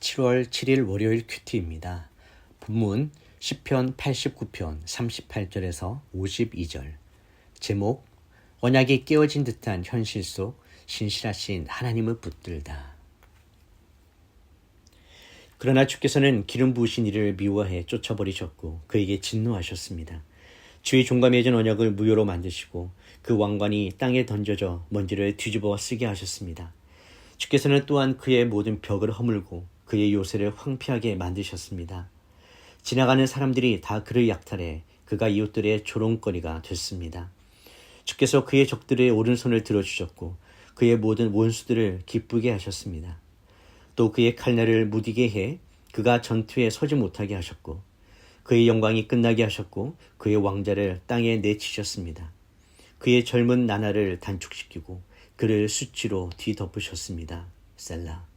7월 7일 월요일 큐티입니다. 본문 10편 89편 38절에서 52절. 제목 언약이 깨어진 듯한 현실 속 신실하신 하나님을 붙들다. 그러나 주께서는 기름 부으신 이를 미워해 쫓아버리셨고 그에게 진노하셨습니다. 주의 종과 맺은 언약을 무효로 만드시고 그 왕관이 땅에 던져져 먼지를 뒤집어 쓰게 하셨습니다. 주께서는 또한 그의 모든 벽을 허물고 그의 요새를 황폐하게 만드셨습니다. 지나가는 사람들이 다 그를 약탈해 그가 이웃들의 조롱거리가 됐습니다. 주께서 그의 적들의 오른손을 들어주셨고 그의 모든 원수들을 기쁘게 하셨습니다. 또 그의 칼날을 무디게 해 그가 전투에 서지 못하게 하셨고 그의 영광이 끝나게 하셨고 그의 왕자를 땅에 내치셨습니다. 그의 젊은 나날을 단축시키고 그를 수치로 뒤덮으셨습니다. 셀라.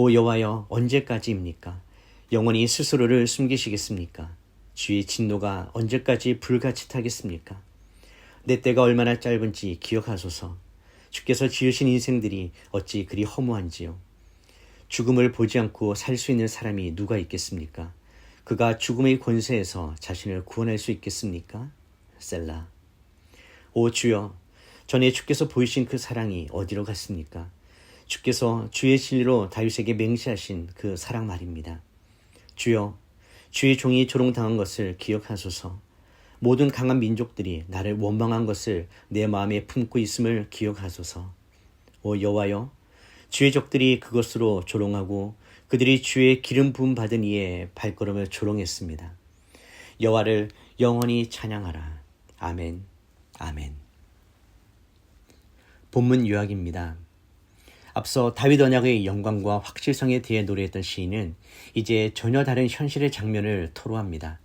오 여호와여 언제까지입니까? 영원히 스스로를 숨기시겠습니까? 주의 진노가 언제까지 불같이 타겠습니까? 내 때가 얼마나 짧은지 기억하소서. 주께서 지으신 인생들이 어찌 그리 허무한지요. 죽음을 보지 않고 살 수 있는 사람이 누가 있겠습니까? 그가 죽음의 권세에서 자신을 구원할 수 있겠습니까? 셀라. 오 주여, 전에 주께서 보이신 그 사랑이 어디로 갔습니까? 주께서 주의 진리로 다윗에게 맹세하신 그 사랑 말입니다. 주여, 주의 종이 조롱당한 것을 기억하소서. 모든 강한 민족들이 나를 원망한 것을 내 마음에 품고 있음을 기억하소서. 오 여호와여, 주의 적들이 그것으로 조롱하고 그들이 주의 기름 부음 받은 이에 발걸음을 조롱했습니다. 여호와를 영원히 찬양하라. 아멘. 아멘. 본문 요약입니다. 앞서 다윗 언약의 영광과 확실성에 대해 노래했던 시인은 이제 전혀 다른 현실의 장면을 토로합니다.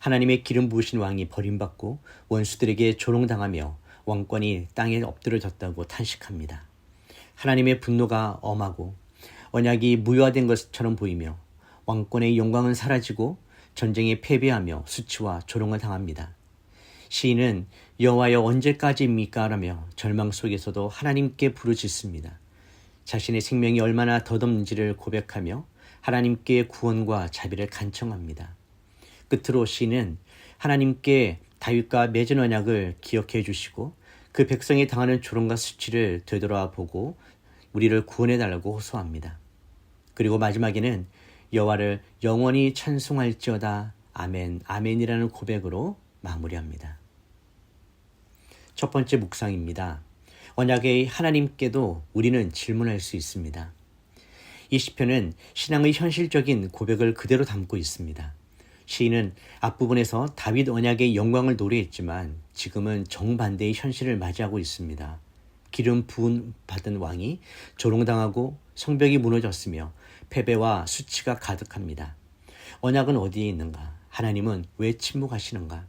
하나님의 기름 부으신 왕이 버림받고 원수들에게 조롱당하며 왕권이 땅에 엎드려졌다고 탄식합니다. 하나님의 분노가 엄하고 언약이 무효화된 것처럼 보이며 왕권의 영광은 사라지고 전쟁에 패배하며 수치와 조롱을 당합니다. 시인은 여호와여 언제까지입니까? 라며 절망 속에서도 하나님께 부르짖습니다. 자신의 생명이 얼마나 덧없는지를 고백하며 하나님께 구원과 자비를 간청합니다. 끝으로 시는 하나님께 다윗과 맺은 언약을 기억해 주시고 그 백성이 당하는 조롱과 수치를 되돌아보고 우리를 구원해 달라고 호소합니다. 그리고 마지막에는 여호와를 영원히 찬송할지어다 아멘 아멘이라는 고백으로 마무리합니다. 첫 번째 묵상입니다. 언약의 하나님께도 우리는 질문할 수 있습니다. 이 시편은 신앙의 현실적인 고백을 그대로 담고 있습니다. 시인은 앞부분에서 다윗 언약의 영광을 노래했지만 지금은 정반대의 현실을 맞이하고 있습니다. 기름 부은 받은 왕이 조롱당하고 성벽이 무너졌으며 패배와 수치가 가득합니다. 언약은 어디에 있는가? 하나님은 왜 침묵하시는가?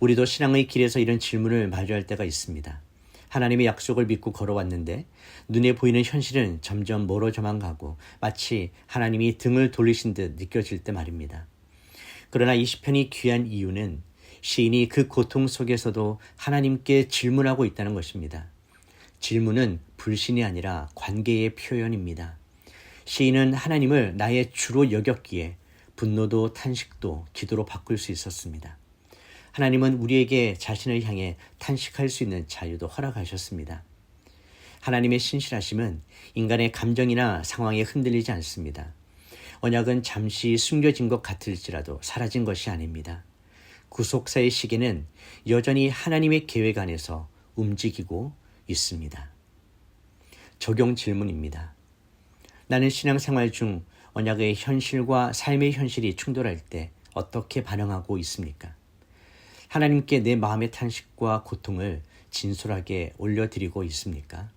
우리도 신앙의 길에서 이런 질문을 마주할 때가 있습니다. 하나님의 약속을 믿고 걸어왔는데 눈에 보이는 현실은 점점 멀어져만 가고 마치 하나님이 등을 돌리신 듯 느껴질 때 말입니다. 그러나 이 시편이 귀한 이유는 시인이 그 고통 속에서도 하나님께 질문하고 있다는 것입니다. 질문은 불신이 아니라 관계의 표현입니다. 시인은 하나님을 나의 주로 여겼기에 분노도 탄식도 기도로 바꿀 수 있었습니다. 하나님은 우리에게 자신을 향해 탄식할 수 있는 자유도 허락하셨습니다. 하나님의 신실하심은 인간의 감정이나 상황에 흔들리지 않습니다. 언약은 잠시 숨겨진 것 같을지라도 사라진 것이 아닙니다. 구속사의 시계는 여전히 하나님의 계획 안에서 움직이고 있습니다. 적용 질문입니다. 나는 신앙생활 중 언약의 현실과 삶의 현실이 충돌할 때 어떻게 반응하고 있습니까? 하나님께 내 마음의 탄식과 고통을 진솔하게 올려드리고 있습니까?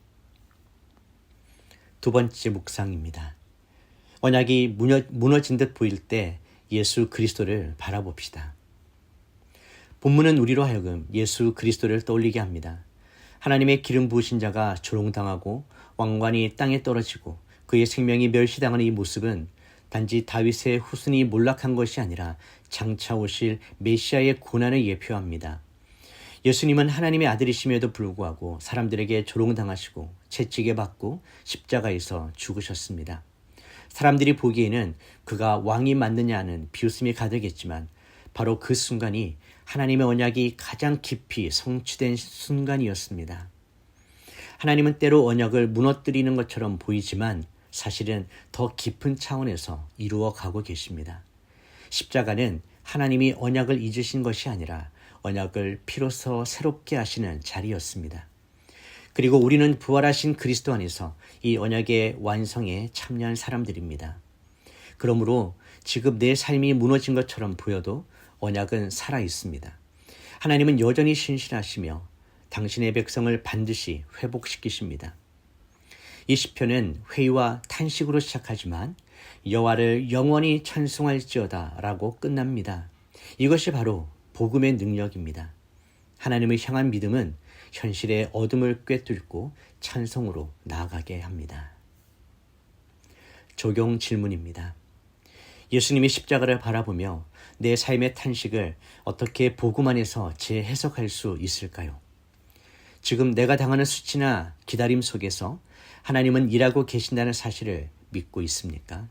두 번째 묵상입니다. 언약이 무너 진 듯 보일 때 예수 그리스도를 바라봅시다. 본문은 우리로 하여금 예수 그리스도를 떠올리게 합니다. 하나님의 기름 부으신 자가 조롱당하고 왕관이 땅에 떨어지고 그의 생명이 멸시당하는 이 모습은 단지 다윗의 후순이 몰락한 것이 아니라 장차 오실 메시아의 고난을 예표합니다. 예수님은 하나님의 아들이심에도 불구하고 사람들에게 조롱당하시고 채찍에 받고 십자가에서 죽으셨습니다. 사람들이 보기에는 그가 왕이 맞느냐는 비웃음이 가득했지만 바로 그 순간이 하나님의 언약이 가장 깊이 성취된 순간이었습니다. 하나님은 때로 언약을 무너뜨리는 것처럼 보이지만 사실은 더 깊은 차원에서 이루어 가고 계십니다. 십자가는 하나님이 언약을 잊으신 것이 아니라 언약을 피로써 새롭게 하시는 자리였습니다. 그리고 우리는 부활하신 그리스도 안에서 이 언약의 완성에 참여한 사람들입니다. 그러므로 지금 내 삶이 무너진 것처럼 보여도 언약은 살아 있습니다. 하나님은 여전히 신실하시며 당신의 백성을 반드시 회복시키십니다. 이 시편은 회의와 탄식으로 시작하지만 여호와를 영원히 찬송할지어다라고 끝납니다. 이것이 바로 복음의 능력입니다. 하나님을 향한 믿음은 현실의 어둠을 꿰뚫고 찬송으로 나아가게 합니다. 적용 질문입니다. 예수님이 십자가를 바라보며 내 삶의 탄식을 어떻게 복음 안에서 재해석할 수 있을까요? 지금 내가 당하는 수치나 기다림 속에서 하나님은 일하고 계신다는 사실을 믿고 있습니까?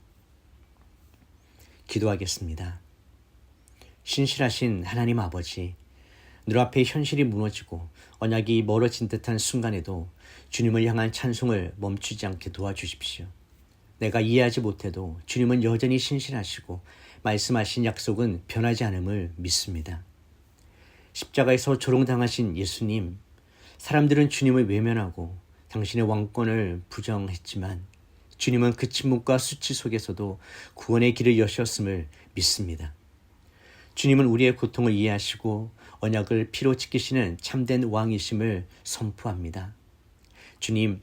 기도하겠습니다. 신실하신 하나님 아버지, 눈앞에 현실이 무너지고 언약이 멀어진 듯한 순간에도 주님을 향한 찬송을 멈추지 않게 도와주십시오. 내가 이해하지 못해도 주님은 여전히 신실하시고 말씀하신 약속은 변하지 않음을 믿습니다. 십자가에서 조롱당하신 예수님, 사람들은 주님을 외면하고 당신의 왕권을 부정했지만 주님은 그 침묵과 수치 속에서도 구원의 길을 여셨음을 믿습니다. 주님은 우리의 고통을 이해하시고 언약을 피로 지키시는 참된 왕이심을 선포합니다. 주님,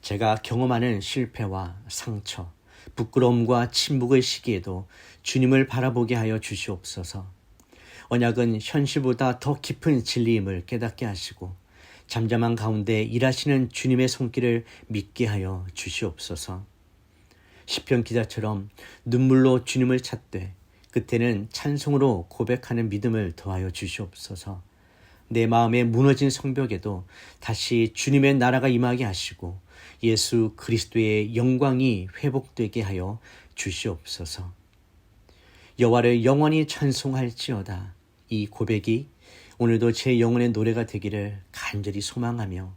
제가 경험하는 실패와 상처, 부끄러움과 침묵의 시기에도 주님을 바라보게 하여 주시옵소서. 언약은 현실보다 더 깊은 진리임을 깨닫게 하시고 잠잠한 가운데 일하시는 주님의 손길을 믿게 하여 주시옵소서. 시편 기자처럼 눈물로 주님을 찾되 그때는 찬송으로 고백하는 믿음을 더하여 주시옵소서. 내 마음에 무너진 성벽에도 다시 주님의 나라가 임하게 하시고 예수 그리스도의 영광이 회복되게 하여 주시옵소서. 여호와를 영원히 찬송할지어다. 이 고백이 오늘도 제 영혼의 노래가 되기를 간절히 소망하며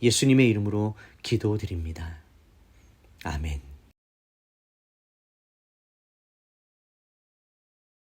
예수님의 이름으로 기도드립니다. 아멘.